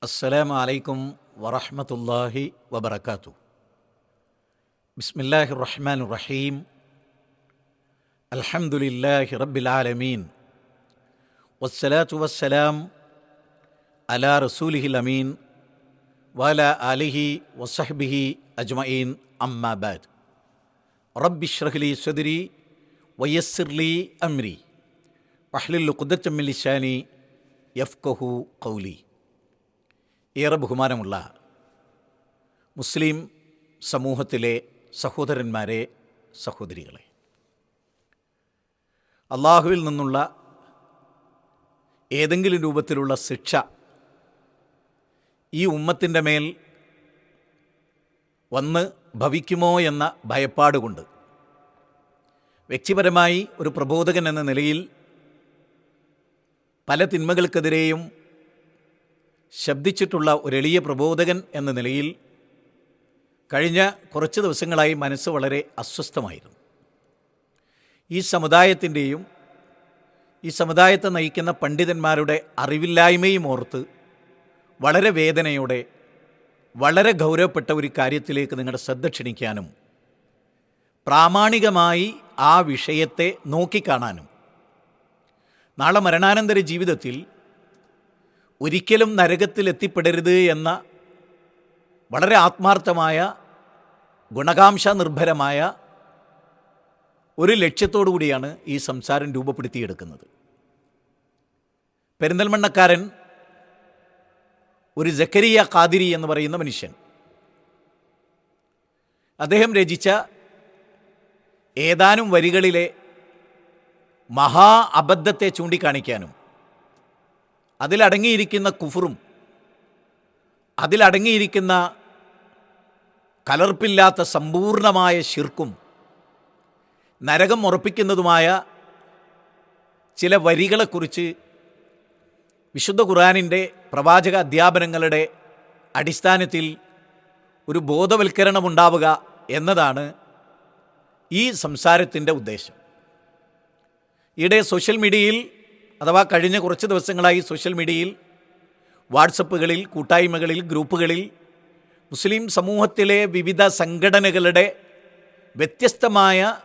السلام عليكم ورحمة الله وبركاته. بسم الله الرحمن الرحيم. الحمد لله رب العالمين. والصلاة والسلام على رسوله الأمين وعلى آله وصحبه أجمعين. أما بعد رب اشرح لي صدري ويسر لي أمري. واحلل عقدة من لساني يفقه قولي. ഏറെ ബഹുമാനമുള്ള മുസ്ലിം സമൂഹത്തിലെ സഹോദരന്മാരെ സഹോദരികളെ. അള്ളാഹുവിൽ നിന്നുള്ള ഏതെങ്കിലും രൂപത്തിലുള്ള ശിക്ഷ ഈ ഉമ്മത്തിന്റെ മേൽ വന്ന് ഭവിക്കുമോ എന്ന ഭയപ്പാടുകൊണ്ട് വ്യക്തിപരമായി ഒരു പ്രബോധകൻ എന്ന നിലയിൽ പല തിന്മകൾക്കെതിരെയും ശബ്ദിച്ചിട്ടുള്ള ഒരു എളിയ പ്രബോധകൻ എന്ന നിലയിൽ കഴിഞ്ഞ കുറച്ച് ദിവസങ്ങളായി മനസ്സ് വളരെ അസ്വസ്ഥമായിരുന്നു. ഈ സമുദായത്തിന്റെയും ഈ സമുദായത്തെ നയിക്കുന്ന പണ്ഡിതന്മാരുടെ അറിവില്ലായ്മയും ഓർത്ത് വളരെ വേദനയോടെ വളരെ ഗൗരവപ്പെട്ട ഒരു കാര്യത്തിലേക്ക് നിങ്ങളുടെ ശ്രദ്ധ ക്ഷണിക്കാനും പ്രാമാണികമായി ആ വിഷയത്തെ നോക്കിക്കാണാനും. നാളെ മരണാനന്തര ജീവിതത്തിൽ ഒരിക്കലും നരകത്തിൽ എത്തിപ്പെടരുത് എന്ന വളരെ ആത്മാർത്ഥമായ ഗുണകാംക്ഷ നിർഭരമായ ഒരു ലക്ഷ്യത്തോടു കൂടിയാണ് ഈ സംസാരം രൂപപ്പെടുത്തിയെടുക്കുന്നത്. പെരിന്തൽമണ്ണക്കാരൻ ഒരു ജക്കരിയ ഖാദിരി എന്ന് പറയുന്ന മനുഷ്യൻ. അദ്ദേഹം രചിച്ച ഏതാനും വരികളിലെ മഹാ അബദ്ധത്തെ ചൂണ്ടിക്കാണിക്കാനും അതിലടങ്ങിയിരിക്കുന്ന കുഫറും അതിലടങ്ങിയിരിക്കുന്ന കലർപ്പില്ലാത്ത സമ്പൂർണമായ ശിർക്കും നരകം ഉറപ്പിക്കുന്നതുമായ ചില വരികളെക്കുറിച്ച് വിശുദ്ധ ഖുറാനിന്റെ പ്രവാചക അധ്യാപനങ്ങളുടെ അടിസ്ഥാനത്തിൽ ഒരു ബോധവൽക്കരണമുണ്ടാവുക എന്നതാണ് ഈ സംസാരത്തിന്റെ ഉദ്ദേശം. ഈയിടെ സോഷ്യൽ മീഡിയയിൽ അഥവാ കഴിഞ്ഞ കുറച്ച് ദിവസങ്ങളായി സോഷ്യൽ മീഡിയയിൽ വാട്സപ്പുകളിൽ കൂട്ടായ്മകളിൽ ഗ്രൂപ്പുകളിൽ മുസ്ലിം സമൂഹത്തിലെ വിവിധ സംഘടനകളുടെ വ്യത്യസ്തമായ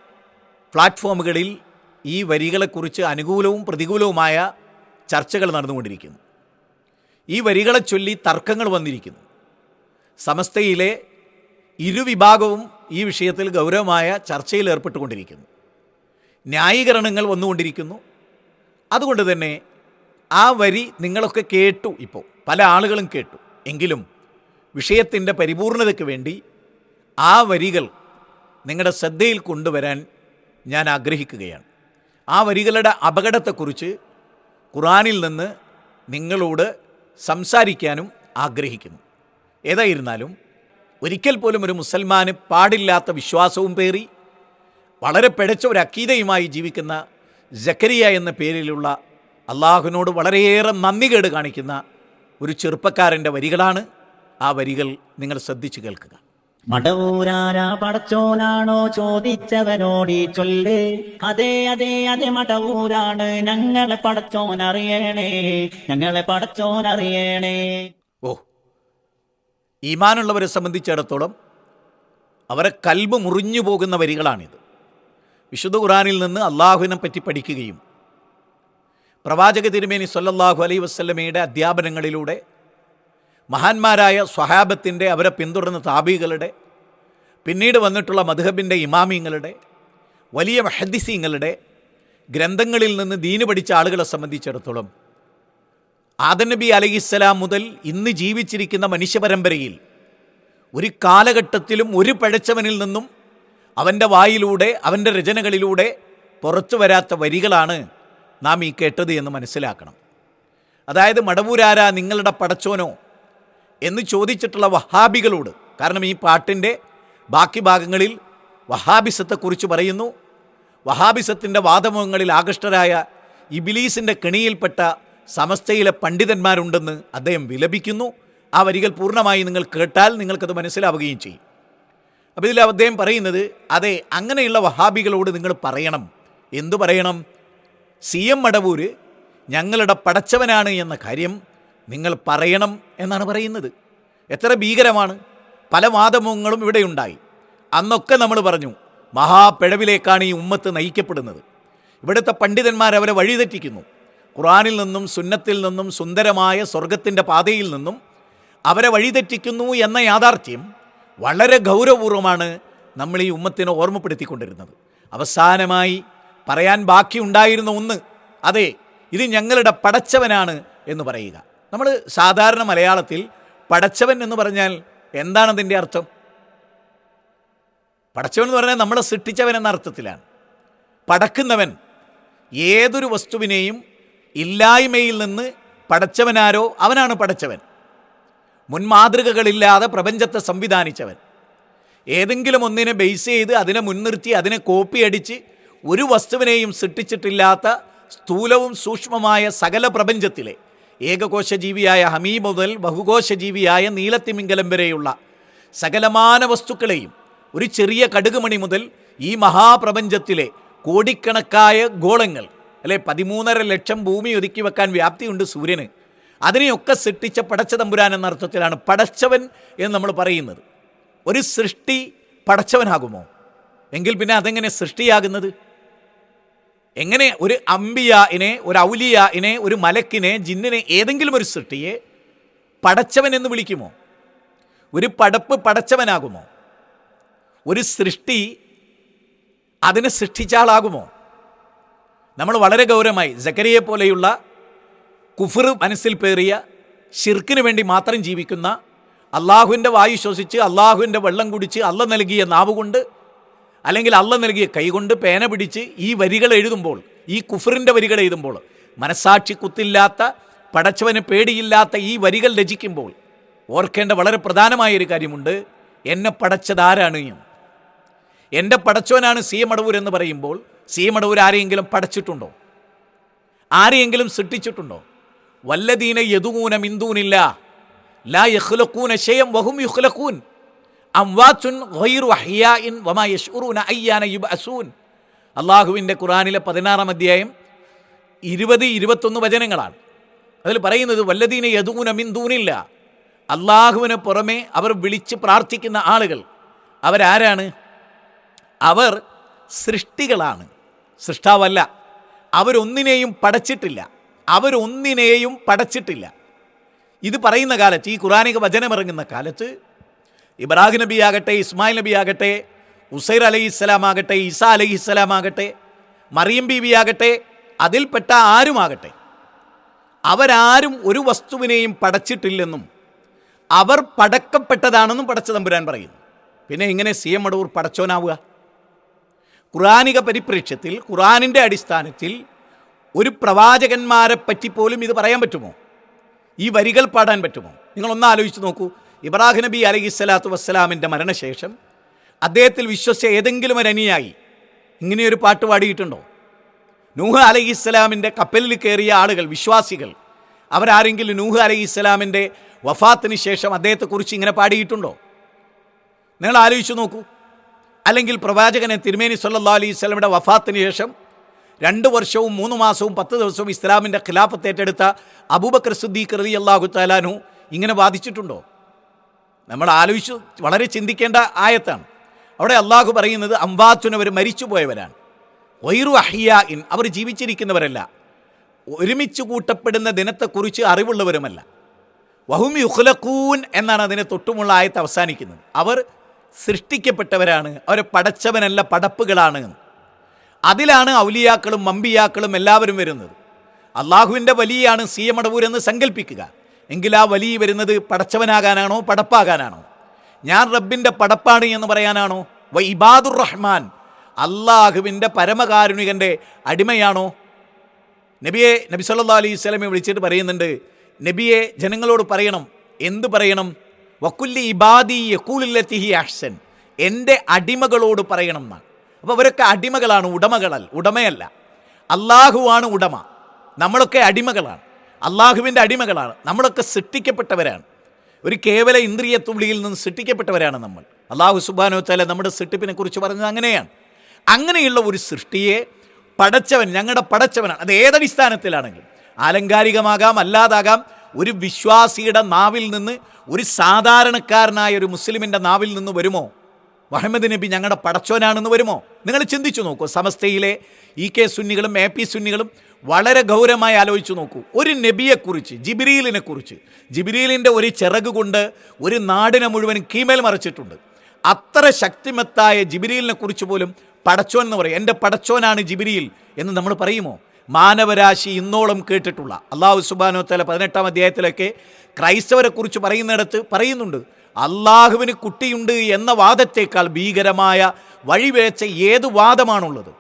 പ്ലാറ്റ്ഫോമുകളിൽ ഈ വരികളെക്കുറിച്ച് അനുകൂലവും പ്രതികൂലവുമായ ചർച്ചകൾ നടന്നുകൊണ്ടിരിക്കുന്നു. ഈ വരികളെ ചൊല്ലി തർക്കങ്ങൾ വന്നിരിക്കുന്നു. സമസ്തയിലെ ഇരുവിഭാഗവും ഈ വിഷയത്തിൽ ഗൗരവമായ ചർച്ചയിൽ ഏർപ്പെട്ടുകൊണ്ടിരിക്കുന്നു. ന്യായീകരണങ്ങൾ വന്നുകൊണ്ടിരിക്കുന്നു. അതുകൊണ്ട് തന്നെ ആ വരി നിങ്ങളൊക്കെ കേട്ടു ഇപ്പോൾ. പല ആളുകളും കേട്ടു. എങ്കിലും വിഷയത്തിന്റെ പരിപൂർണതയ്ക്ക് വേണ്ടി ആ വരികൾ നിങ്ങളുടെ ശ്രദ്ധയിൽ കൊണ്ടുവരാൻ ഞാൻ ആഗ്രഹിക്കുകയാണ്. ആ വരികളുടെ അപകടത്തെക്കുറിച്ച് ഖുറാനിൽ നിന്ന് നിങ്ങളോട് സംസാരിക്കാനും ആഗ്രഹിക്കുന്നു. ഏതായിരുന്നാലും ഒരിക്കൽ പോലും ഒരു മുസൽമാന് പാടില്ലാത്ത വിശ്വാസവും പേറി വളരെ പിഴച്ച ഒരു അക്കീതയുമായി ജീവിക്കുന്ന ജക്കരിയ എന്ന പേരിലുള്ള അള്ളാഹുവിനോട് വളരെയേറെ നന്ദികേട് കാണിക്കുന്ന ഒരു ചെറുപ്പക്കാരന്റെ വരികളാണ് ആ വരികൾ നിങ്ങൾ ശ്രദ്ധിച്ചു കേൾക്കുക. മടവൂരാരാ പടച്ചോനാണോ ചോദിച്ചവനോടി ചൊല്ല്? അതെ അതെ അതെ മടവൂരാണ് ഞങ്ങളെ പടച്ചോൻ അറിയണേ ഞങ്ങളെ പടച്ചോൻ അറിയണേ ഓ ഈമാനുള്ളവരെ സംബന്ധിച്ചിടത്തോളം അവരെ കൽബ് മുറിഞ്ഞു പോകുന്ന വരികളാണിത്. വിശുദ്ധ ഖുറാനിൽ നിന്ന് അള്ളാഹുവിനെ പറ്റി പഠിക്കുകയും പ്രവാചക തിരുമേനി സൊല്ലാഹു അലൈ വസ്ലമയുടെ അധ്യാപനങ്ങളിലൂടെ മഹാന്മാരായ സ്വഹാബത്തിന്റെ അവരെ പിന്തുടർന്ന താബികളുടെ പിന്നീട് വന്നിട്ടുള്ള മധുഹബിന്റെ ഇമാമിങ്ങളുടെ വലിയ മഹദ്ദിസീങ്ങളുടെ ഗ്രന്ഥങ്ങളിൽ നിന്ന് ദീന് പഠിച്ച ആളുകളെ സംബന്ധിച്ചിടത്തോളം ആദനബി അലഹിസ്സലാം മുതൽ ഇന്ന് ജീവിച്ചിരിക്കുന്ന മനുഷ്യപരമ്പരയിൽ ഒരു കാലഘട്ടത്തിലും ഒരു പഴച്ചവനിൽ നിന്നും അവന്റെ വായിലൂടെ അവന്റെ രചനകളിലൂടെ പുറത്തു വരാത്ത വരികളാണ് നാം ഈ കേട്ടത് എന്ന് മനസ്സിലാക്കണം. അതായത് മടവൂരാരാ നിങ്ങളുടെ പടച്ചോനോ എന്ന് ചോദിച്ചിട്ടുള്ള വഹാബികളോട് കാരണം ഈ പാട്ടിന്റെ ബാക്കി ഭാഗങ്ങളിൽ വഹാബിസത്തെക്കുറിച്ച് പറയുന്നു. വഹാബിസത്തിന്റെ വാദമുഖങ്ങളിൽ ആകൃഷ്ടരായ ഇബിലീസിന്റെ കെണിയിൽപ്പെട്ട സമസ്തയിലെ പണ്ഡിതന്മാരുണ്ടെന്ന് അദ്ദേഹം വിലപിക്കുന്നു. ആ വരികൾ പൂർണമായി നിങ്ങൾ കേട്ടാൽ നിങ്ങൾക്കത് മനസ്സിലാവുകയും ചെയ്യും. അപ്പോൾ ഇതിൽ അദ്ദേഹം പറയുന്നത് അതെ അങ്ങനെയുള്ള വഹാബികളോട് നിങ്ങൾ പറയണം. എന്തു പറയണം? സി എം മടവൂര് ഞങ്ങളുടെ പടച്ചവനാണ് എന്ന കാര്യം നിങ്ങൾ പറയണം എന്നാണ് പറയുന്നത്. എത്ര ഭീകരമാണ്. പല വാദമുഖങ്ങളും ഇവിടെയുണ്ടായി അന്നൊക്കെ നമ്മൾ പറഞ്ഞു മഹാപിഴവിലേക്കാണ് ഈ ഉമ്മത്ത് നയിക്കപ്പെടുന്നത്. ഇവിടുത്തെ പണ്ഡിതന്മാർ അവരെ വഴിതെറ്റിക്കുന്നു. ഖുറാനിൽ നിന്നും സുന്നത്തിൽ നിന്നും സുന്ദരമായ സ്വർഗത്തിന്റെ പാതയിൽ നിന്നും അവരെ വഴിതെറ്റിക്കുന്നു എന്ന യാഥാർത്ഥ്യം വളരെ ഗൗരവപൂർവമാണ് നമ്മൾ ഈ ഉമ്മത്തിനെ ഓർമ്മപ്പെടുത്തിക്കൊണ്ടിരുന്നത്. അവസാനമായി പറയാൻ ബാക്കിയുണ്ടായിരുന്ന ഒന്ന് അതെ ഇത് ഞങ്ങളുടെ പടച്ചവനാണ് എന്ന് പറയുക. നമ്മൾ സാധാരണ മലയാളത്തിൽ പടച്ചവൻ എന്ന് പറഞ്ഞാൽ എന്താണതിന്റെ അർത്ഥം? പടച്ചവൻ എന്ന് പറഞ്ഞാൽ നമ്മളെ സൃഷ്ടിച്ചവൻ എന്ന അർത്ഥത്തിലാണ്. പടക്കുന്നവൻ ഏതൊരു വസ്തുവിനെയും ഇല്ലായ്മയിൽ നിന്ന് പടച്ചവനാരോ അവനാണ് പടച്ചവൻ. മുൻമാതൃകകളില്ലാതെ പ്രപഞ്ചത്തെ സംവിധാനിച്ചവൻ. ഏതെങ്കിലും ഒന്നിനെ ബേസ് ചെയ്ത് അതിനെ മുൻനിർത്തി അതിനെ കോപ്പി അടിച്ച് ഒരു വസ്തുവിനെയും സൃഷ്ടിച്ചിട്ടില്ലാത്ത സ്ഥൂലവും സൂക്ഷ്മമായ സകല പ്രപഞ്ചത്തിലെ ഏകകോശ ജീവിയായ ഹമീ മുതൽ ബഹുകോശ ജീവിയായ നീലത്തിമിംഗലം വരെയുള്ള സകലമാന വസ്തുക്കളെയും ഒരു ചെറിയ കടുകുമണി മുതൽ ഈ മഹാപ്രപഞ്ചത്തിലെ കോടിക്കണക്കായ ഗോളങ്ങൾ അല്ലെ പതിമൂന്നര ലക്ഷം ഭൂമി ഒതുക്കി വെക്കാൻ വ്യാപ്തിയുണ്ട് സൂര്യന്. അതിനെയൊക്കെ സൃഷ്ടിച്ച പടച്ച തമ്പുരാൻ എന്ന അർത്ഥത്തിലാണ് പടച്ചവൻ എന്ന് നമ്മൾ പറയുന്നത്. ഒരു സൃഷ്ടി പടച്ചവനാകുമോ? എങ്കിൽ പിന്നെ അതെങ്ങനെ സൃഷ്ടിയാകുന്നത്? എങ്ങനെ ഒരു അമ്പിയായിനെ ഒരു ഔലിയായിനെ ഒരു മലക്കിനെ ജിന്നിനെ ഏതെങ്കിലും ഒരു സൃഷ്ടിയെ പടച്ചവൻ എന്ന് വിളിക്കുമോ? ഒരു പടപ്പ് പടച്ചവനാകുമോ? ഒരു സൃഷ്ടി അതിനെ സൃഷ്ടിച്ച ആളാകുമോ? നമ്മൾ വളരെ ഗൗരവമായി ജക്കരിയെ പോലെയുള്ള കുഫർ മനസ്സിൽ പേറിയ ഷിർക്കിന് വേണ്ടി മാത്രം ജീവിക്കുന്ന അള്ളാഹുവിന്റെ വായു ശ്വസിച്ച് അള്ളാഹുവിന്റെ വെള്ളം കുടിച്ച് അല്ല നൽകിയ നാവ് കൊണ്ട് അല്ലെങ്കിൽ അല്ല നൽകിയ കൈകൊണ്ട് പേന പിടിച്ച് ഈ വരികൾ എഴുതുമ്പോൾ ഈ കുഫറിന്റെ വരികൾ എഴുതുമ്പോൾ മനസാക്ഷി കുത്തില്ലാത്ത പടച്ചവന് പേടിയില്ലാത്ത ഈ വരികൾ രചിക്കുമ്പോൾ ഓർക്കേണ്ട വളരെ പ്രധാനമായ ഒരു കാര്യമുണ്ട്. എന്നെ പടച്ചതാരാണ് എന്റെ പടച്ചവനാണ് സി എം അടവൂർ എന്ന് പറയുമ്പോൾ സി എം അടവൂർ ആരെയെങ്കിലും പടച്ചിട്ടുണ്ടോ? ആരെയെങ്കിലും സൃഷ്ടിച്ചിട്ടുണ്ടോ? വല്ലദീന യദൂന മിന്തൂനില്ല ലാ യഖ്ലഖൂന ശയം വഹും യുഹ്ലക്കൂൻ അംവാത്തുൻ ഗൈറു അഹ്യാഇൻ വമാ യശ്ഉറൂന അയ്യാന യുബ്അസൂൻ. അള്ളാഹുവിന്റെ ഖുറാനിലെ പതിനാറാം അധ്യായം ഇരുപത് ഇരുപത്തൊന്ന് വചനങ്ങളാണ്. അതിൽ പറയുന്നത് വല്ലദീന യദൂന മിന്തൂനില്ല അള്ളാഹുവിന് പുറമെ അവർ വിളിച്ച് പ്രാർത്ഥിക്കുന്ന ആളുകൾ അവരാരാണ്? അവർ സൃഷ്ടികളാണ്. സൃഷ്ടാവല്ല അവരൊന്നിനെയും പടച്ചിട്ടില്ല. അവരൊന്നിനെയും പടച്ചിട്ടില്ല. ഇത് പറയുന്ന കാലത്ത് ഈ ഖുറാനിക വചനമിറങ്ങുന്ന കാലത്ത് ഇബ്രാഹിം നബി ആകട്ടെ ഇസ്മായിൽ നബി ആകട്ടെ ഉസൈർ അലൈഹി ഇസ്ലാം ആകട്ടെ ഈസ അലൈഹി ഇസ്ലാം ആകട്ടെ മറിയം ബീവി ആകട്ടെ അതിൽപ്പെട്ട ആരുമാകട്ടെ അവരാരും ഒരു വസ്തുവിനെയും പടച്ചിട്ടില്ലെന്നും അവർ പടക്കപ്പെട്ടതാണെന്നും പടച്ച തമ്പുരാൻ പറയുന്നു. പിന്നെ ഇങ്ങനെ സി എം അടൂർ പടച്ചോനാവുക. ഖുറാനിക പരിപ്രേക്ഷ്യത്തിൽ ഖുറാനിന്റെ അടിസ്ഥാനത്തിൽ ഒരു പ്രവാചകന്മാരെ പറ്റി പോലും ഇത് പറയാൻ പറ്റുമോ? ഈ വരികൾ പാടാൻ പറ്റുമോ? നിങ്ങളൊന്ന് ആലോചിച്ച് നോക്കൂ. ഇബ്രാഹിം നബി അലൈഹി സ്വലാത്തു വസ്സലാമിന്റെ മരണശേഷം അദ്ദേഹത്തിൽ വിശ്വസിച്ച ഏതെങ്കിലും ഒരു അനുയായി ഇങ്ങനെയൊരു പാട്ട് പാടിയിട്ടുണ്ടോ? നൂഹ് അലൈഹി ഇസ്ലാമിന്റെ കപ്പലിൽ കയറിയ ആളുകൾ വിശ്വാസികൾ അവരാരെങ്കിലും നൂഹ് അലൈഹി ഇസ്ലാമിന്റെ വഫാത്തിന് ശേഷം അദ്ദേഹത്തെക്കുറിച്ച് ഇങ്ങനെ പാടിയിട്ടുണ്ടോ? നിങ്ങൾ ആലോചിച്ച് നോക്കൂ. അല്ലെങ്കിൽ പ്രവാചകനെ തിരുമേനി സല്ലാ അലൈഹി സ്വലമിയുടെ വഫാത്തിന് ശേഷം രണ്ട് വർഷവും മൂന്ന് മാസവും പത്ത് ദിവസവും ഇസ്ലാമിന്റെ ഖിലാഫത്ത് ഏറ്റെടുത്ത അബൂബക്കർ സുദ്ദീഖ് റലി അള്ളാഹു താലാനു ഇങ്ങനെ വാദിച്ചിട്ടുണ്ടോ? നമ്മൾ ആലോചിച്ച് വളരെ ചിന്തിക്കേണ്ട ആയത്താണ്. അവിടെ അള്ളാഹു പറയുന്നത് അംബാത്തുനവർ മരിച്ചുപോയവരാണ്. വൈറു അഹിയ ഇൻ അവർ ജീവിച്ചിരിക്കുന്നവരല്ല. ഒരുമിച്ച് കൂട്ടപ്പെടുന്ന ദിനത്തെക്കുറിച്ച് അറിവുള്ളവരുമല്ല. വഹും യുഹ്ലക്കൂൻ എന്നാണ് അതിനെ തൊട്ടുമുള്ള ആയത്ത് അവസാനിക്കുന്നത്. അവർ സൃഷ്ടിക്കപ്പെട്ടവരാണ് അവരെ പടച്ചവനല്ല പടപ്പുകളാണ് അതിലാണ് ഔലിയാക്കളും മമ്പിയാക്കളും എല്ലാവരും വരുന്നത്. അള്ളാഹുവിന്റെ വലിയാണ് സി എം അടവൂരെന്ന് സങ്കല്പിക്കുക എങ്കിൽ ആ വലിയ വരുന്നത് പടച്ചവനാകാനാണോ പടപ്പാകാനാണോ? ഞാൻ റബ്ബിന്റെ പടപ്പാണ് എന്ന് പറയാനാണോ? വൈബാദുർ റഹ്മാൻ അള്ളാഹുവിന്റെ പരമകാരുണികന്റെ അടിമയാണോ? നബിയെ നബി സല്ലാ അലൈഹി സ്വലമെ വിളിച്ചിട്ട് പറയുന്നുണ്ട് നബിയെ ജനങ്ങളോട് പറയണം. എന്ത് പറയണം? വക്കുല്ലി ഇബാദി യക്കൂലില്ലത്തിഹി അഹ്സൻ. എന്റെ അടിമകളോട് പറയണം എന്നാണ്. അപ്പോൾ അവരൊക്കെ അടിമകളാണ് ഉടമകളല്ല ഉടമയല്ല. അള്ളാഹുവാണ് ഉടമ. നമ്മളൊക്കെ അടിമകളാണ്. അള്ളാഹുവിന്റെ അടിമകളാണ്. നമ്മളൊക്കെ സൃഷ്ടിക്കപ്പെട്ടവരാണ്. ഒരു കേവല ഇന്ദ്രിയ തുള്ളിയിൽ നിന്ന് സൃഷ്ടിക്കപ്പെട്ടവരാണ് നമ്മൾ. അള്ളാഹു സുബാനോ തല നമ്മുടെ സൃഷ്ടിപ്പിനെ കുറിച്ച് പറഞ്ഞത് അങ്ങനെയാണ്. അങ്ങനെയുള്ള ഒരു സൃഷ്ടിയെ പടച്ചവൻ ഞങ്ങളുടെ പടച്ചവനാണ്. അത് ഏതടിസ്ഥാനത്തിലാണെങ്കിലും ആലങ്കാരികമാകാം അല്ലാതാകാം ഒരു വിശ്വാസിയുടെ നാവിൽ നിന്ന് ഒരു സാധാരണക്കാരനായ ഒരു മുസ്ലിമിന്റെ നാവിൽ നിന്ന് വരുമോ? മുഹമ്മദ് നബി ഞങ്ങളുടെ പടച്ചോനാണെന്ന് വരുമോ? നിങ്ങൾ ചിന്തിച്ചു നോക്കൂ. സമസ്തയിലെ ഇ കെ സുന്നികളും എ പി സുന്നികളും വളരെ ഗൗരവമായി ആലോചിച്ചു നോക്കൂ. ഒരു നബിയെക്കുറിച്ച് ജിബിരിയിലിനെ കുറിച്ച് ജിബിരിയിലിന്റെ ഒരു ചിറക് കൊണ്ട് ഒരു നാടിനെ മുഴുവൻ കീമേൽ മറിച്ചിട്ടുണ്ട്. അത്ര ശക്തിമത്തായ ജിബിരിയിലിനെ കുറിച്ച് പോലും പടച്ചോൻ എന്ന് പറയും. എന്റെ പടച്ചോനാണ് ജിബിരിയിൽ എന്ന് നമ്മൾ പറയുമോ? മാനവരാശി ഇന്നോളം കേട്ടിട്ടുള്ള അള്ളാഹു സുബാനോ തല പതിനെട്ടാം അധ്യായത്തിലൊക്കെ ക്രൈസ്തവരെ കുറിച്ച് പറയുന്നിടത്ത് പറയുന്നുണ്ട്. അള്ളാഹുവിന് കുട്ടിയുണ്ട് എന്ന വാദത്തേക്കാൾ ഭീകരമായ വഴിവേച്ച ഏത് വാദമാണുള്ളത്?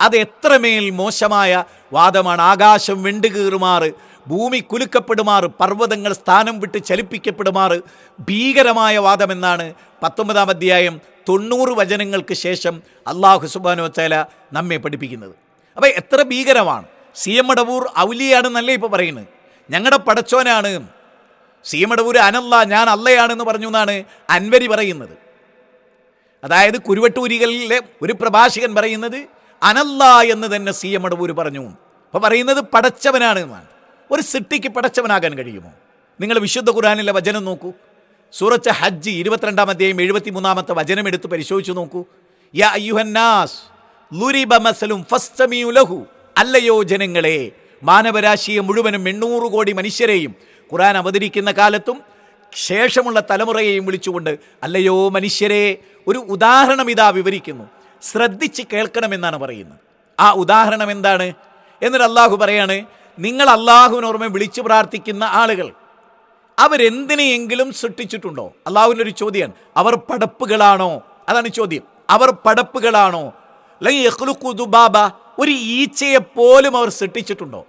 അത് എത്രമേൽ മോശമായ വാദമാണ്? ആകാശം വെണ്ടുകീറുമാറ് ഭൂമി കുലുക്കപ്പെടുമാറ് പർവതങ്ങൾ സ്ഥാനം വിട്ട് ചലിപ്പിക്കപ്പെടുമാറ് ഭീകരമായ വാദമെന്നാണ് പത്തൊമ്പതാം അധ്യായം തൊണ്ണൂറ് വചനങ്ങൾക്ക് ശേഷം അള്ളാഹു സുബാനോ വച്ചാല നമ്മെ പഠിപ്പിക്കുന്നത്. അപ്പോൾ എത്ര ഭീകരമാണ്? സി എം അടവൂർ ഔലിയാണെന്നല്ലേ ഇപ്പോൾ പറയുന്നത്. ഞങ്ങളുടെ പടച്ചോനാണ് സി എം അനല്ല ഞാൻ അല്ലയാണെന്ന് പറഞ്ഞു എന്നാണ് അൻവരി പറയുന്നത്. അതായത് കുരുവട്ടൂരികളിലെ ഒരു പ്രഭാഷകൻ പറയുന്നത് അനല്ല എന്ന് തന്നെ സി എം അടവൂർ പറഞ്ഞു. അപ്പോൾ പറയുന്നത് പടച്ചവനാണ് എന്നാണ്. ഒരു സിട്ടിക്ക് പടച്ചവനാകാൻ കഴിയുമോ? നിങ്ങൾ വിശുദ്ധ ഖുറാനിലെ വചനം നോക്കൂ. സൂറത്ത് ഹജ്ജ് ഇരുപത്തിരണ്ടാം അധ്യായം എഴുപത്തി മൂന്നാമത്തെ വചനം എടുത്ത് പരിശോധിച്ചു നോക്കൂ. യാ അല്ലയോ ജനങ്ങളെ മാനവരാശിയെ മുഴുവനും എണ്ണൂറ് കോടി മനുഷ്യരെയും ഖുറാൻ അവതരിക്കുന്ന കാലത്തും ശേഷമുള്ള തലമുറയെയും വിളിച്ചുകൊണ്ട് അല്ലയോ മനുഷ്യരെ ഒരു ഉദാഹരണം ഇതാ വിവരിക്കുന്നു. ശ്രദ്ധിച്ച് കേൾക്കണമെന്നാണ് പറയുന്നത്. ആ ഉദാഹരണം എന്താണ്? എന്നിട്ട് അള്ളാഹു പറയാണ് നിങ്ങൾ അള്ളാഹുവിനോർമ്മ വിളിച്ചു പ്രാർത്ഥിക്കുന്ന ആളുകൾ അവരെന്തിനെയെങ്കിലും സൃഷ്ടിച്ചിട്ടുണ്ടോ? അള്ളാഹുവിന്റെ ഒരു ചോദ്യമാണ് അവർ പടപ്പുകളാണോ? അതാണ് ചോദ്യം. അവർ പടപ്പുകളാണോ? അല്ലെങ്കിൽ ദുബാബ ഒരു ഈച്ചയെ പോലും അവർ സൃഷ്ടിച്ചിട്ടുണ്ടോ?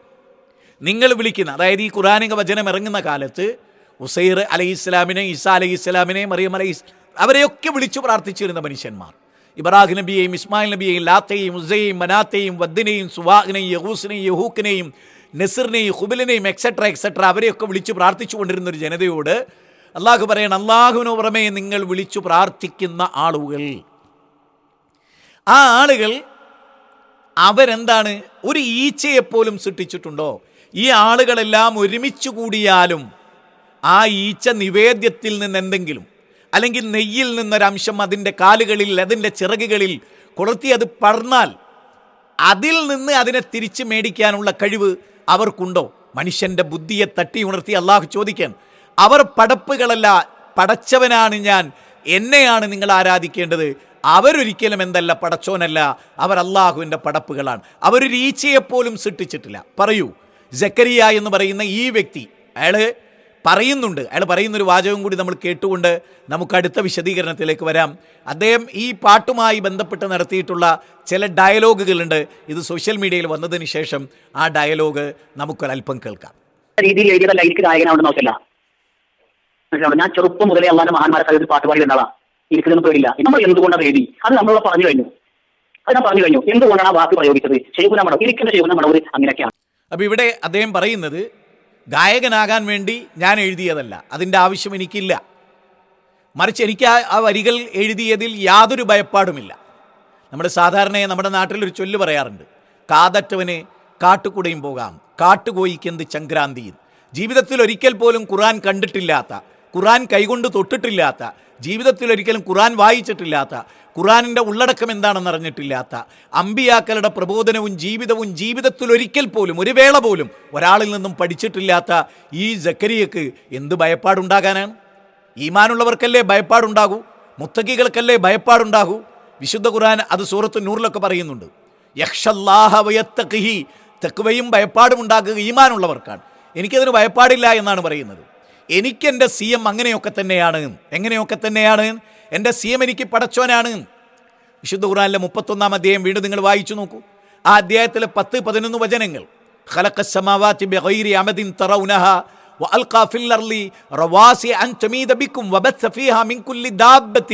നിങ്ങൾ വിളിക്കുന്ന അതായത് ഈ ഖുറാനിക വചനം ഇറങ്ങുന്ന കാലത്ത് ഉസൈർ അലൈഹി ഇസ്ലാമിനെ ഈസാ അലൈഹി ഇസ്ലാമിനെ മറിയം അലൈഹി അവരെയൊക്കെ വിളിച്ചു പ്രാർത്ഥിച്ചിരുന്ന മനുഷ്യന്മാർ. ഇബ്രാഹിം നബിയെയും ഇസ്മായിൽ നബിയെയും ലാത്തയും ഉസയെയും മനാത്തെയും വദ്ദിനെയും സുവാഖിനെയും യഹൂസിനെയും യഹൂക്കിനെയും നസിറിനെയും ഹുബിലിനെയും എക്സെട്ര എക്സെട്ര അവരെയൊക്കെ വിളിച്ചു പ്രാർത്ഥിച്ചു കൊണ്ടിരുന്ന ഒരു ജനതയോട് അള്ളാഹു പറയണം അള്ളാഹുവിന് പുറമേ നിങ്ങൾ വിളിച്ചു പ്രാർത്ഥിക്കുന്ന ആളുകൾ. ആ ആളുകൾ അവരെന്താണ് ഒരു ഈച്ചയെപ്പോലും സൃഷ്ടിച്ചിട്ടുണ്ടോ? ഈ ആളുകളെല്ലാം ഒരുമിച്ച് കൂടിയാലും ആ ഈച്ച നിവേദ്യത്തിൽ നിന്ന് എന്തെങ്കിലും അല്ലെങ്കിൽ നെയ്യിൽ നിന്നൊരംശം അതിന്റെ കാലുകളിൽ അതിന്റെ ചിറകുകളിൽ കൊളുത്തി അത് പറഞ്ഞാൽ അതിൽ നിന്ന് അതിനെ തിരിച്ച് മേടിക്കാനുള്ള കഴിവ് അവർക്കുണ്ടോ? മനുഷ്യന്റെ ബുദ്ധിയെ തട്ടി ഉണർത്തി അള്ളാഹു ചോദിക്കാൻ അവർ പടപ്പുകളല്ല പടച്ചവനാണ് ഞാൻ എന്നെയാണ് നിങ്ങൾ ആരാധിക്കേണ്ടത്? അവരൊരിക്കലും എന്തല്ല പടച്ചോനല്ല അവർ അള്ളാഹുവിന്റെ പടപ്പുകളാണ്. അവരൊരു ഈച്ചയെപ്പോലും സൃഷ്ടിച്ചിട്ടില്ല. പറയൂ ജക്കരിയ എന്ന് പറയുന്ന ഈ വ്യക്തി അയാൾ പറയുന്നുണ്ട് അയാൾ പറയുന്നൊരു വാചകം കൂടി നമ്മൾ കേട്ടുകൊണ്ട് നമുക്ക് അടുത്ത വിശദീകരണത്തിലേക്ക് വരാം. അദ്ദേഹം ഈ പാട്ടുമായി ബന്ധപ്പെട്ട് നടത്തിയിട്ടുള്ള ചില ഡയലോഗുകളുണ്ട്. ഇത് സോഷ്യൽ മീഡിയയിൽ വന്നതിന് ശേഷം ആ ഡയലോഗ് നമുക്കൊരല്പം കേൾക്കാം. രീതിയിൽ? ഞാൻ ചെറുപ്പം മുതലേ അള്ളാന്റെ മഹാന്മാരെ കഴിവ് പാട്ടുപാടി പാടി വരുന്നതാ എനിക്കിതൊന്നും പേടില്ല നമ്മൾ എന്തുകൊണ്ടാണ് എഴുതി അത് നമ്മളോട് പറഞ്ഞു കഴിഞ്ഞു. അത് ഞാൻ പറഞ്ഞു കഴിഞ്ഞു. എന്തുകൊണ്ടാണ് ആ വാക്ക് പ്രയോഗിച്ചത്? ശേഖുന മടവ് ഇരിക്കുന്ന ശേഖുന മടവ് അങ്ങനെയൊക്കെയാണ്. അപ്പോൾ ഇവിടെ അദ്ദേഹം പറയുന്നത് ഗായകനാകാൻ വേണ്ടി ഞാൻ എഴുതിയതല്ല അതിന്റെ ആവശ്യം എനിക്കില്ല. മറിച്ച് എനിക്ക് ആ ആ വരികൾ എഴുതിയതിൽ യാതൊരു ഭയപ്പാടുമില്ല. നമ്മുടെ സാധാരണയെ നമ്മുടെ നാട്ടിലൊരു ചൊല്ല് പറയാറുണ്ട് കാതറ്റവന് കാട്ടുകൂടെയും പോകാം കാട്ടുകോയിക്കെന്ത് ചങ്ക്രാന്തിയും ജീവിതത്തിൽ ഒരിക്കൽ പോലും ഖുറാൻ കണ്ടിട്ടില്ലാത്ത ഖുറാൻ കൈകൊണ്ട് തൊട്ടിട്ടില്ലാത്ത ജീവിതത്തിൽ ഒരിക്കലും ഖുറാൻ വായിച്ചിട്ടില്ലാത്ത ഖുറാനിന്റെ ഉള്ളടക്കം എന്താണെന്ന് അറിഞ്ഞിട്ടില്ലാത്ത അമ്പിയാക്കളുടെ പ്രബോധനവും ജീവിതവും ജീവിതത്തിൽ ഒരിക്കൽ പോലും ഒരു വേള പോലും ഒരാളിൽ നിന്നും പഠിച്ചിട്ടില്ലാത്ത ഈ ജക്കരിയക്ക് എന്ത് ഭയപ്പാടുണ്ടാകാനാണ്? ഈമാനുള്ളവർക്കല്ലേ ഭയപ്പാടുണ്ടാകൂ? മുത്തകികൾക്കല്ലേ ഭയപ്പാടുണ്ടാകൂ? വിശുദ്ധ ഖുറാൻ അത് സൂറത്ത് നൂറിലൊക്കെ പറയുന്നുണ്ട്. യക്ഷല്ലാഹവയത്തഹി തെക്കുവയും ഭയപ്പാടും ഉണ്ടാക്കുക ഈമാനുള്ളവർക്കാണ്. എനിക്കതിന് ഭയപ്പാടില്ല എന്നാണ് പറയുന്നത്. എനിക്കെന്റെ സി എം അങ്ങനെയൊക്കെ തന്നെയാണ്. എങ്ങനെയൊക്കെ തന്നെയാണ്? എൻ്റെ സി എം എനിക്ക് പടച്ചോനാണ് വിശുദ്ധ ഖുറാനിലെ മുപ്പത്തൊന്നാം അധ്യായം വീണ്ടും നിങ്ങൾ വായിച്ചു നോക്കൂ ആ അധ്യായത്തിലെ പത്ത് പതിനൊന്ന് വചനങ്ങൾ خلق السماوات بغير عمد ترونها وألقى في الأرض رواسي أن تميد بكم وبث فيها من كل دابة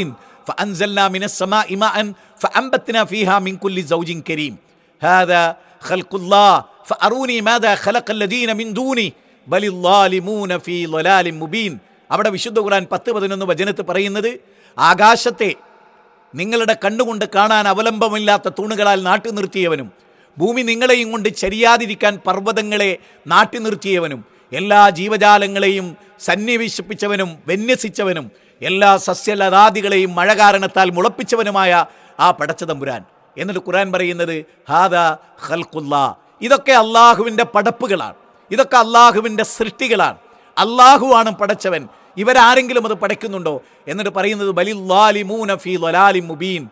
فأنزلنا من السماء ماء فأنبتنا فيها من كل زوج كريم هذا خلق الله فأروني ماذا خلق الذين من دونه بل الظالمون في ضلال مبين അവിടെ വിശുദ്ധ ഖുർആൻ പത്ത് പതിനൊന്ന് വചനത്ത് പറയുന്നത് ആകാശത്തെ നിങ്ങളുടെ കണ്ണുകൊണ്ട് കാണാൻ അവലംബമില്ലാത്ത തൂണുകളാൽ നാട്ടി നിർത്തിയവനും ഭൂമി നിങ്ങളെയും കൊണ്ട് ചരിയാതിരിക്കാൻ പർവതങ്ങളെ നാട്ടി നിർത്തിയവനും എല്ലാ ജീവജാലങ്ങളെയും സന്നിവേശിപ്പിച്ചവനും വിന്യസിച്ചവനും എല്ലാ സസ്യലതാദികളെയും മഴ കാരണത്താൽ മുളപ്പിച്ചവനുമായ ആ പടച്ച തമ്പുരാൻ എന്നിട്ട് ഖുറാൻ പറയുന്നത് ഹാദ ഖൽഖുല്ലാ. ഇതൊക്കെ അള്ളാഹുവിന്റെ പടപ്പുകളാണ്. ഇതൊക്കെ അള്ളാഹുവിന്റെ സൃഷ്ടികളാണ്. അള്ളാഹുവാണ് പടച്ചവൻ. ഇവരാരെങ്കിലും അത് പഠിക്കുന്നുണ്ടോ? എന്നിട്ട് പറയുന്നത് ലലാലി മുബീൻ.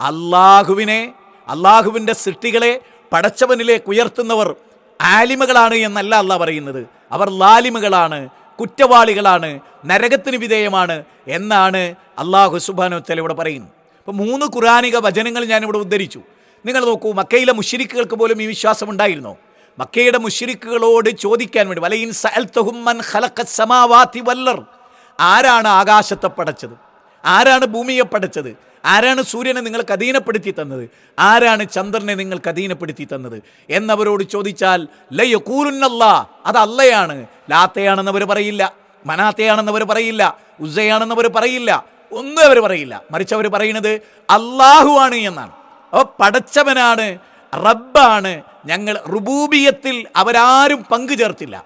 അള്ളാഹുവിനെ അള്ളാഹുവിന്റെ സൃഷ്ടികളെ പടച്ചവനിലേക്ക് ഉയർത്തുന്നവർ ആലിമകളാണ് എന്നല്ല അല്ല പറയുന്നത്. അവർ ലാലിമകളാണ് കുറ്റവാളികളാണ് നരകത്തിന് വിധേയമാണ് എന്നാണ് അള്ളാഹു സുബാനോ ഇവിടെ പറയുന്നത്. അപ്പോൾ മൂന്ന് ഖുറാനിക വചനങ്ങൾ ഞാനിവിടെ ഉദ്ധരിച്ചു. നിങ്ങൾ നോക്കൂ മക്കയിലെ മുഷിരിക്കുകൾക്ക് പോലും ഈ വിശ്വാസം ഉണ്ടായിരുന്നോ? മക്കയുടെ മുഷിരിക്കുകളോട് ചോദിക്കാൻ വേണ്ടി വലയിൻ സഅൽതഹും മൻ ഖലഖസ് സമാവാതി വല്ലർ ആരാണ് ആകാശത്തെ പടച്ചത്? ആരാണ് ഭൂമിയെ പടച്ചത്? ആരാണ് സൂര്യനെ നിങ്ങൾക്ക് അധീനപ്പെടുത്തി തന്നത്? ആരാണ് ചന്ദ്രനെ നിങ്ങൾക്ക് അധീനപ്പെടുത്തി തന്നത്? എന്നവരോട് ചോദിച്ചാൽ ലയ്യൂലുന്നല്ല അത് അല്ലയാണ് ലാത്തയാണെന്നവർ പറയില്ല. മനാത്തയാണെന്നവർ പറയില്ല. ഉസയാണെന്നവർ പറയില്ല. ഒന്നും അവർ പറയില്ല. മറിച്ച് അവർ പറയുന്നത് അള്ളാഹുവാണ് എന്നാണ്. അപ്പോൾ പടച്ചവനാണ് റബ്ബാണ്. ഞങ്ങൾ റുബൂബിയത്തിൽ അവരാരും പങ്കു ചേർത്തില്ല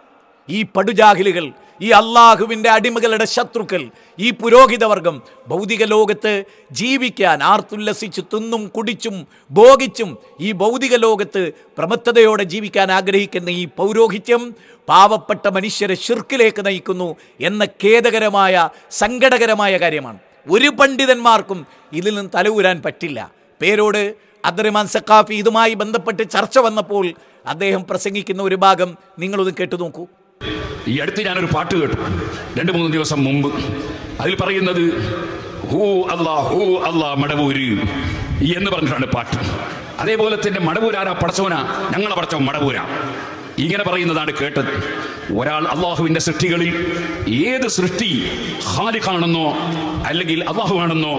ഈ പടുജാഹിലുകൾ ഈ അള്ളാഹുവിന്റെ അടിമകളുടെ ശത്രുക്കൾ ഈ പുരോഹിതവർഗം ഭൗതിക ലോകത്ത് ജീവിക്കാൻ ആർത്തുല്ലസിച്ച് തിന്നും കുടിച്ചും ഭോഗിച്ചും ഈ ഭൗതിക ലോകത്ത് പ്രമത്തതയോടെ ജീവിക്കാൻ ആഗ്രഹിക്കുന്ന ഈ പൗരോഹിത്യം പാവപ്പെട്ട മനുഷ്യരെ ശിർക്കിലേക്ക് നയിക്കുന്നു എന്ന ഖേദകരമായ സങ്കടകരമായ കാര്യമാണ്. ഒരു പണ്ഡിതന്മാർക്കും ഇതിൽ നിന്ന് തലവൂരാൻ പറ്റില്ല. പേരോട് അബ്ദുറഹ്മാൻ സക്കാഫി ഇതുമായി ബന്ധപ്പെട്ട് ചർച്ച വന്നപ്പോൾ അദ്ദേഹം പ്രസംഗിക്കുന്ന ഒരു ഭാഗം നിങ്ങളൊന്ന് കേട്ടു നോക്കൂ. ഈ അടുത്ത് ഞാനൊരു പാട്ട് കേട്ടു. രണ്ട് മൂന്ന് ദിവസം മുമ്പ്. അതിൽ പറയുന്നത് ഹൂ അല്ലാ ഹൂ അല്ലാ മടവൂര് എന്ന് പറഞ്ഞിട്ടാണ് പാട്ട്. അതേപോലെ തന്നെ മടവൂരാരാ പടച്ചവനാ. ഞങ്ങളെ പടച്ചവൻ മടവൂരാ. ഇങ്ങനെ പറയുന്നതാണ് കേട്ടത്. ഒരാൾ അള്ളാഹുവിന്റെ സൃഷ്ടികളിൽ ഏത് സൃഷ്ടി ഹാലിഖാണെന്നോ അല്ലെങ്കിൽ അള്ളാഹുവാണെന്നോ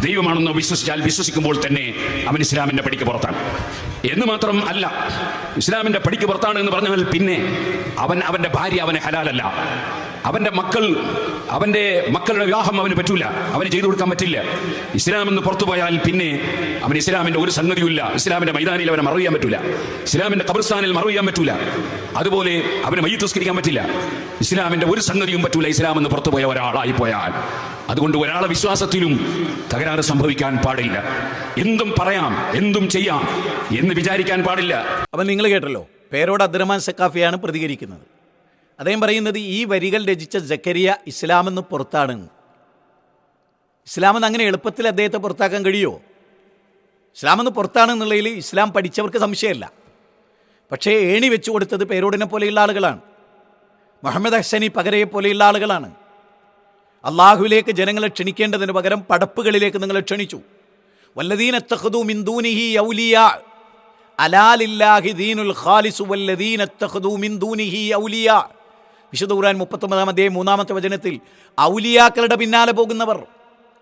ദൈവമാണെന്നോ വിശ്വസിച്ചാൽ വിശ്വസിക്കുമ്പോൾ തന്നെ അവൻ ഇസ്ലാമിന്റെ പടിക്ക് പുറത്താണ്. എന്ന് മാത്രം അല്ല ഇസ്ലാമിന്റെ പടിക്ക് പുറത്താണ് എന്ന് പറഞ്ഞാൽ പിന്നെ അവൻ അവന്റെ ഭാര്യ അവന് ഹലാലല്ല. അവന്റെ മക്കൾ അവന്റെ മക്കളുടെ വിവാഹം അവന് പറ്റൂല അവന് ചെയ്തു കൊടുക്കാൻ പറ്റില്ല. ഇസ്ലാം എന്ന് പുറത്തു പോയാൽ പിന്നെ അവൻ ഇസ്ലാമിന്റെ ഒരു സംഗതിയില്ല ഇസ്ലാമിന്റെ മൈതാനിയിൽ അവനെ മറവ് ചെയ്യാൻ പറ്റൂല. ഇസ്ലാമിന്റെ കബർസ്ഥാനിൽ മറവ് ചെയ്യാൻ പറ്റൂല. അതുപോലെ അവന് മയ്യത്തുസ്കരിക്കാൻ പറ്റില്ല. ഇസ്ലാമിന്റെ ഒരു സംഗതിയും പറ്റൂല. ഇസ്ലാം എന്ന് പുറത്തു പോയ ഒരാളായി പോയാൽ. അതുകൊണ്ട് ഒരാളെ വിശ്വാസത്തിലും തകരാറ് സംഭവിക്കാൻ പാടില്ല. എന്തും പറയാം എന്തും ചെയ്യാം എന്ന് വിചാരിക്കാൻ പാടില്ല. അപ്പം നിങ്ങൾ കേട്ടല്ലോ പേരോട് അബ്ദുറഹ്മാൻ സക്കാഫിയാണ് പ്രതികരിക്കുന്നത്. അദ്ദേഹം പറയുന്നത് ഈ വരികൾ രചിച്ച ജക്കരിയ ഇസ്ലാമെന്ന് പുറത്താണ്. ഇസ്ലാമെന്ന് അങ്ങനെ എളുപ്പത്തിൽ അദ്ദേഹത്തെ പുറത്താക്കാൻ കഴിയുമോ ഇസ്ലാമെന്ന് പുറത്താണെന്നുള്ളതിൽ ഇസ്ലാം പഠിച്ചവർക്ക് സംശയമല്ല. പക്ഷേ ഏണി വെച്ചു കൊടുത്തത് പേരോടിനെ പോലെയുള്ള ആളുകളാണ്. മുഹമ്മദ് ഹസനി പകരയെ പോലെയുള്ള ആളുകളാണ്. അള്ളാഹുവിലേക്ക് ജനങ്ങളെ ക്ഷണിക്കേണ്ടതിന് പകരം പടപ്പുകളിലേക്ക് നിങ്ങളെ ക്ഷണിച്ചു. വല്ലദീന ദീനുൽ ഖാലിസു വല്ലദീന വിശുദ്ധ ഖുർആൻ മുപ്പത്തൊമ്പതാം അധ്യായം മൂന്നാമത്തെ വചനത്തിൽ ഔലിയാക്കളുടെ പിന്നാലെ പോകുന്നവർ.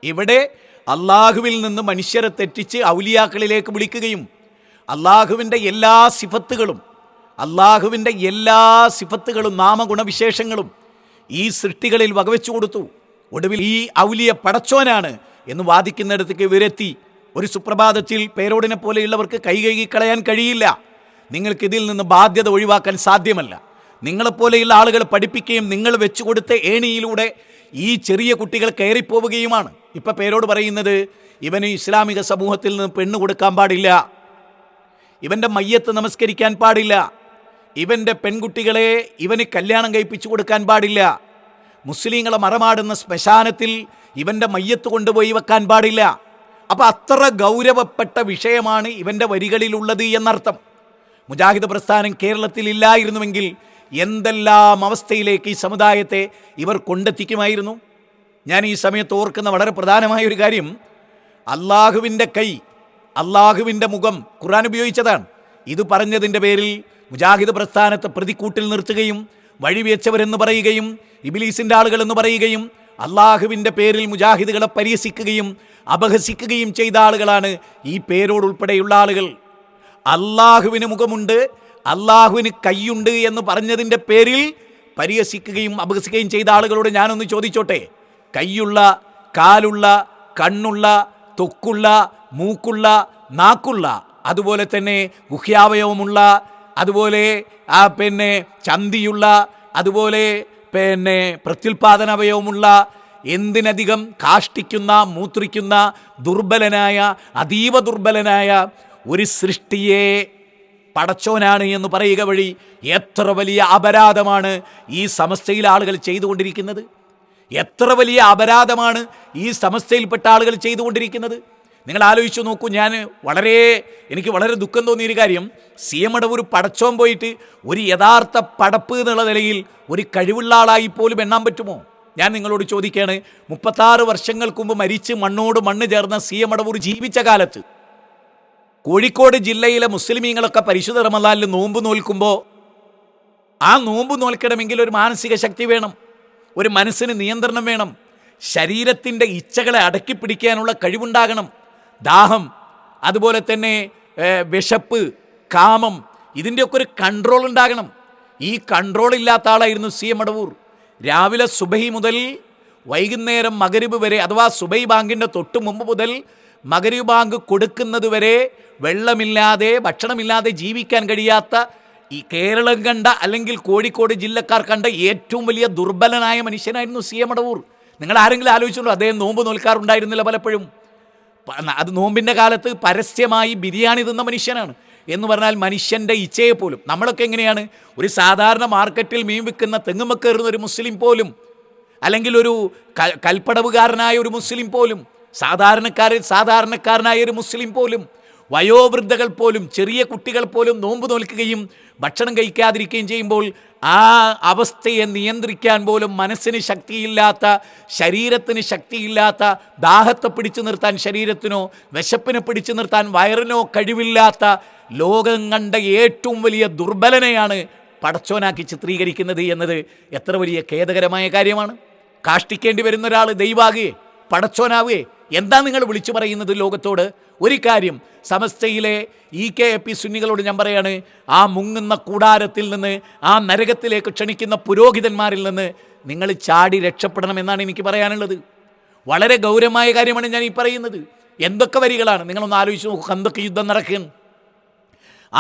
ഇവിടെ അള്ളാഹുവിൽ നിന്ന് മനുഷ്യരെ തെറ്റിച്ച് ഔലിയാക്കളിലേക്ക് വിളിക്കുകയും അള്ളാഹുവിന്റെ എല്ലാ സിഫത്തുകളും അള്ളാഹുവിന്റെ എല്ലാ സിഫത്തുകളും നാമഗുണവിശേഷങ്ങളും ഈ സൃഷ്ടികളിൽ വകവെച്ചു കൊടുത്തു. ഒടുവിൽ ഈ ഔലിയ പടച്ചോനാണ് എന്ന് വാദിക്കുന്നിടത്തേക്ക് ഇവരെത്തി ഒരു സുപ്രഭാതത്തിൽ പേരോടിനെ പോലെയുള്ളവർക്ക് കൈകഴുകി കളയാൻ കഴിയില്ല. നിങ്ങൾക്ക് ഇതിൽ നിന്ന് ബാധ്യത ഒഴിവാക്കാൻ സാധ്യമല്ല. നിങ്ങളെപ്പോലെയുള്ള ആളുകൾ പഠിപ്പിക്കുകയും നിങ്ങൾ വെച്ചു കൊടുത്ത ഏണിയിലൂടെ ഈ ചെറിയ കുട്ടികൾ കയറിപ്പോവുകയുമാണ്. ഇപ്പം പേരോട് പറയുന്നത് ഇവന് ഇസ്ലാമിക സമൂഹത്തിൽ നിന്ന് പെണ്ണ് കൊടുക്കാൻ പാടില്ല. ഇവന്റെ മയ്യത്ത് നമസ്കരിക്കാൻ പാടില്ല. ഇവന്റെ പെൺകുട്ടികളെ ഇവന് കല്യാണം കഴിപ്പിച്ചു കൊടുക്കാൻ പാടില്ല. മുസ്ലിങ്ങളെ മറമാടുന്ന ശ്മശാനത്തിൽ ഇവന്റെ മയ്യത്ത് കൊണ്ടുപോയി വെക്കാൻ പാടില്ല. അപ്പം അത്ര ഗൗരവപ്പെട്ട വിഷയമാണ് ഇവന്റെ വരികളിലുള്ളത് എന്നർത്ഥം. മുജാഹിദ് പ്രസ്ഥാനം കേരളത്തിൽ ഇല്ലായിരുന്നുവെങ്കിൽ എന്തെല്ലാം അവസ്ഥയിലേക്ക് ഈ സമുദായത്തെ ഇവർ കൊണ്ടെത്തിക്കുമായിരുന്നു? ഞാൻ ഈ സമയത്ത് ഓർക്കുന്ന വളരെ പ്രധാനമായ ഒരു കാര്യം. അള്ളാഹുവിന്റെ കൈ അള്ളാഹുവിന്റെ മുഖം ഖുർആൻ ഉപയോഗിച്ചതാണ്. ഇത് പറഞ്ഞതിന്റെ പേരിൽ മുജാഹിദ് പ്രസ്ഥാനത്തെ പ്രതിക്കൂട്ടിൽ നിർത്തുകയും വഴിവെച്ചവരെന്ന് പറയുകയും ഇബിലീസിന്റെ ആളുകളെന്ന് പറയുകയും അള്ളാഹുവിന്റെ പേരിൽ മുജാഹിദുകളെ പരിഹസിക്കുകയും അപഹസിക്കുകയും ചെയ്ത ആളുകളാണ് ഈ പേരോട് പേരോടുൾപ്പെടെയുള്ള ആളുകൾ. അള്ളാഹുവിന് മുഖമുണ്ട് അള്ളാഹുവിന് കൈയുണ്ട് എന്ന് പറഞ്ഞതിന്റെ പേരിൽ പരിഹസിക്കുകയും അപഹസിക്കുകയും ചെയ്ത ആളുകളോട് ഞാനൊന്ന് ചോദിച്ചോട്ടെ? കൈയുള്ള കാലുള്ള കണ്ണുള്ള തൊക്കുള്ള മൂക്കുള്ള നാക്കുള്ള അതുപോലെ തന്നെ ഗുഹ്യാവയവമുള്ള അതുപോലെ ആ പിന്നെ ചന്തിയുള്ള അതുപോലെ പിന്നെ പ്രത്യുൽപാദന അവയവമുള്ള എന്തിനധികം കാഷ്ടിക്കുന്ന മൂത്രിക്കുന്ന ദുർബലനായ അതീവ ദുർബലനായ ഒരു സൃഷ്ടിയെ പടച്ചോനാണ് എന്ന് പറയുക വഴി എത്ര വലിയ അപരാധമാണ് ഈ സമസ്തയിലെ ആളുകൾ ചെയ്തുകൊണ്ടിരിക്കുന്നത്? എത്ര വലിയ അപരാധമാണ് ഈ സമസ്തയിൽപ്പെട്ട ആളുകൾ ചെയ്തുകൊണ്ടിരിക്കുന്നത്? നിങ്ങൾ ആലോചിച്ച് നോക്കൂ ഞാൻ വളരെ എനിക്ക് വളരെ ദുഃഖം തോന്നിയൊരു കാര്യം. സി എം ഒരു പടച്ചോൻ പോയിട്ട് ഒരു യഥാർത്ഥ പടപ്പ് എന്നുള്ള നിലയിൽ ഒരു കഴിവുള്ള ആളായി പോലും എണ്ണാൻ പറ്റുമോ? ഞാൻ നിങ്ങളോട് ചോദിക്കുകയാണ് മുപ്പത്താറ് വർഷങ്ങൾക്ക് മുമ്പ് മരിച്ച് മണ്ണോട് മണ്ണ് ചേർന്ന സി എം അടവൂർ ജീവിച്ച കാലത്ത് കോഴിക്കോട് ജില്ലയിലെ മുസ്ലിമീങ്ങളൊക്കെ പരിശുദ്ധ റമദാനിൽ നോമ്പ് നോൽക്കുമ്പോൾ ആ നോമ്പ് നോൽക്കണമെങ്കിൽ ഒരു മാനസിക ശക്തി വേണം ഒരു മനസ്സിന് നിയന്ത്രണം വേണം ശരീരത്തിന്റെ ഇച്ഛകളെ അടക്കി പിടിക്കാനുള്ള കഴിവുണ്ടാകണം. ദാഹം അതുപോലെ തന്നെ വിശപ്പ് കാമം ഇതിന്റെയൊക്കെ ഒരു കൺട്രോൾ ഉണ്ടാകണം. ഈ കൺട്രോൾ ഇല്ലാത്ത ആളായിരുന്നു സി എം അടവൂർ. രാവിലെ സുബൈ മുതൽ വൈകുന്നേരം മകരീബ് വരെ അഥവാ സുബൈ ബാങ്കിന്റെ തൊട്ട് മുമ്പ് മുതൽ മകരീബ് ബാങ്ക് കൊടുക്കുന്നത് വരെ വെള്ളമില്ലാതെ ഭക്ഷണമില്ലാതെ ജീവിക്കാൻ കഴിയാത്ത ഈ കേരളം കണ്ട അല്ലെങ്കിൽ കോഴിക്കോട് ജില്ലക്കാർ കണ്ട ഏറ്റവും വലിയ ദുർബലനായ മനുഷ്യനായിരുന്നു സി എം അടവൂർ. നിങ്ങൾ ആരെങ്കിലും ആലോചിച്ചുള്ളൂ അദ്ദേഹം നോമ്പ് നോൽക്കാറുണ്ടായിരുന്നില്ല പലപ്പോഴും. അത് നോമ്പിന്റെ കാലത്ത് പരസ്യമായി ബിരിയാണി തിന്ന മനുഷ്യനാണ്. എന്ന് പറഞ്ഞാൽ മനുഷ്യന്റെ ഇച്ഛയെ പോലും. നമ്മളൊക്കെ എങ്ങനെയാണ്? ഒരു സാധാരണ മാർക്കറ്റിൽ മീൻ വിൽക്കുന്ന തെങ്ങുമ്മ കയറുന്ന ഒരു മുസ്ലിം പോലും അല്ലെങ്കിൽ ഒരു കൽപ്പടവുകാരനായ ഒരു മുസ്ലിം പോലും സാധാരണക്കാരിൽ സാധാരണക്കാരനായ ഒരു മുസ്ലിം പോലും വയോവൃദ്ധകൾ പോലും ചെറിയ കുട്ടികൾ പോലും നോമ്പ് നോൽക്കുകയും ഭക്ഷണം കഴിക്കാതിരിക്കുകയും ചെയ്യുമ്പോൾ ആ അവസ്ഥയെ നിയന്ത്രിക്കാൻ പോലും മനസ്സിന് ശക്തിയില്ലാത്ത ശരീരത്തിന് ശക്തിയില്ലാത്ത ദാഹത്തെ പിടിച്ചു നിർത്താൻ ശരീരത്തിനോ വിശപ്പിനെ പിടിച്ചു നിർത്താൻ വയറിനോ കഴിവില്ലാത്ത ലോകം കണ്ട ഏറ്റവും വലിയ ദുർബലനെയാണ് പടച്ചോനാക്കി ചിത്രീകരിക്കുന്നത് എന്നത് എത്ര വലിയ ഖേദകരമായ കാര്യമാണ്. കാഷ്ടിക്കേണ്ടി വരുന്ന ഒരാൾ ദൈവാകുകയെ പടച്ചോനാവുകയെ എന്താ നിങ്ങൾ വിളിച്ചു പറയുന്നത് ലോകത്തോട്? ഒരു കാര്യം സമസ്തയിലെ ഇ കെ എ പി സുന്നികളോട് ഞാൻ പറയാണ് ആ മുങ്ങുന്ന കൂടാരത്തിൽ നിന്ന് ആ നരകത്തിലേക്ക് ക്ഷണിക്കുന്ന പുരോഹിതന്മാരിൽ നിന്ന് നിങ്ങൾ ചാടി രക്ഷപ്പെടണം എന്നാണ് എനിക്ക് പറയാനുള്ളത്. വളരെ ഗൗരവമായ കാര്യമാണ് ഞാൻ ഈ പറയുന്നത്. എന്തൊക്കെ വരികളാണ്? നിങ്ങളൊന്ന് ആലോചിച്ച് നോക്കുക എന്തൊക്കെ യുദ്ധം നടക്കുകയാണ്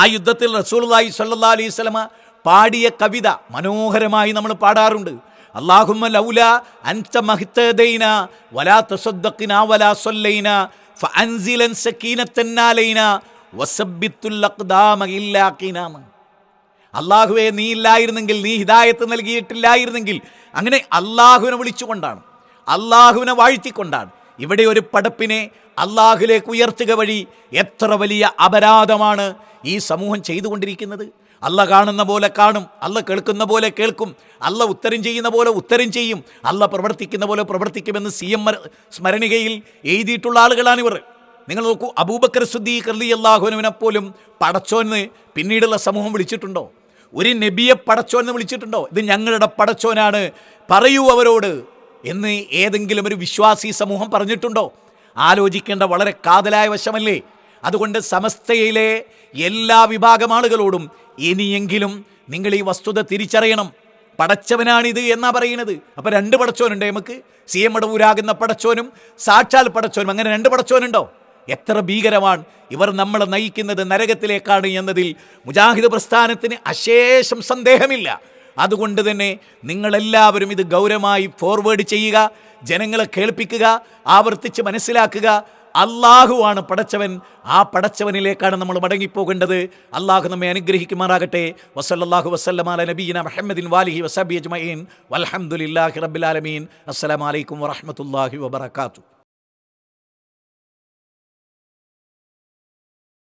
ആ യുദ്ധത്തിൽ റസൂലുള്ളാഹി സ്വല്ലല്ലാഹി അലൈഹി വസല്ലമ പാടിയ കവിത മനോഹരമായി നമ്മൾ പാടാറുണ്ട്. അല്ലാഹുമ്മ ലൗല അൻത വലാ വലാ അഖ്ദാമ അള്ളാഹുവെ നീ ഇല്ലായിരുന്നെങ്കിൽ നീ ഹിദായത്ത് നൽകിയിട്ടില്ലായിരുന്നെങ്കിൽ അങ്ങനെ അള്ളാഹുവിനെ വിളിച്ചുകൊണ്ടാണ് അള്ളാഹുവിനെ വാഴ്ത്തിക്കൊണ്ടാണ് ഇവിടെ ഒരു പടപ്പിനെ അള്ളാഹുലേക്ക് ഉയർത്തുക വഴി എത്ര വലിയ അപരാധമാണ് ഈ സമൂഹം ചെയ്തുകൊണ്ടിരിക്കുന്നത്. അല്ല കാണുന്ന പോലെ കാണും അല്ല കേൾക്കുന്ന പോലെ കേൾക്കും അല്ല ഉത്തരം ചെയ്യുന്ന പോലെ ഉത്തരം ചെയ്യും അല്ല പ്രവർത്തിക്കുന്ന പോലെ പ്രവർത്തിക്കുമെന്ന് സി എം സ്മരണികയിൽ എഴുതിയിട്ടുള്ള ആളുകളാണിവർ. നിങ്ങൾ നോക്കൂ അബൂബക്കർ സുദ്ദീ കർലി അള്ളാഹുനുവിനെ പോലും പടച്ചോന്ന് പിന്നീടുള്ള സമൂഹം വിളിച്ചിട്ടുണ്ടോ? ഒരു നബിയെ പടച്ചോന്ന് വിളിച്ചിട്ടുണ്ടോ? ഇത് ഞങ്ങളുടെ പടച്ചോനാണ് പറയൂ അവരോട് എന്ന് ഏതെങ്കിലും ഒരു വിശ്വാസി സമൂഹം പറഞ്ഞിട്ടുണ്ടോ? ആലോചിക്കേണ്ട വളരെ കാതലായ വശമല്ലേ? അതുകൊണ്ട് സമസ്തയിലെ എല്ലാ വിഭാഗം ആളുകളോടും ഇനിയെങ്കിലും നിങ്ങൾ ഈ വസ്തുത തിരിച്ചറിയണം. പടച്ചവനാണിത് എന്നാ പറയുന്നത്? അപ്പൊ രണ്ട് പടച്ചോനുണ്ട് നമുക്ക്? സി എം അടവൂരാകുന്ന പടച്ചോനും സാക്ഷാൽ പടച്ചോനും അങ്ങനെ രണ്ട് പടച്ചോനുണ്ടോ എത്ര ഭീകരമാണ് ഇവർ നമ്മളെ നയിക്കുന്നത് നരകത്തിലേക്കാണ് എന്നതിൽ മുജാഹിദ് പ്രസ്ഥാനത്തിന് അശേഷം സന്ദേഹമില്ല. അതുകൊണ്ട് തന്നെ നിങ്ങളെല്ലാവരും ഇത് ഗൗരവമായി ഫോർവേഡ് ചെയ്യുക ജനങ്ങളെ കേൾപ്പിക്കുക ആവർത്തിച്ച് മനസ്സിലാക്കുക അള്ളാഹുവാണ് പടച്ചവൻ. ആ പടച്ചവനിലേക്കാണ് നമ്മൾ മടങ്ങിപ്പോകേണ്ടത്. അള്ളാഹു നമ്മെ അനുഗ്രഹിക്കുമാറാകട്ടെ. വസല്ലാഹു വസ്ലമാല നബീന മുഹമ്മദിൻ വാലിഹി വസബി അജ്മീൻ റബിലാലമീൻ റബ്ബിലാലമീൻ അസ്സലാമലൈക്കും വറഹമത്തല്ലാഹി വബർക്കാത്തു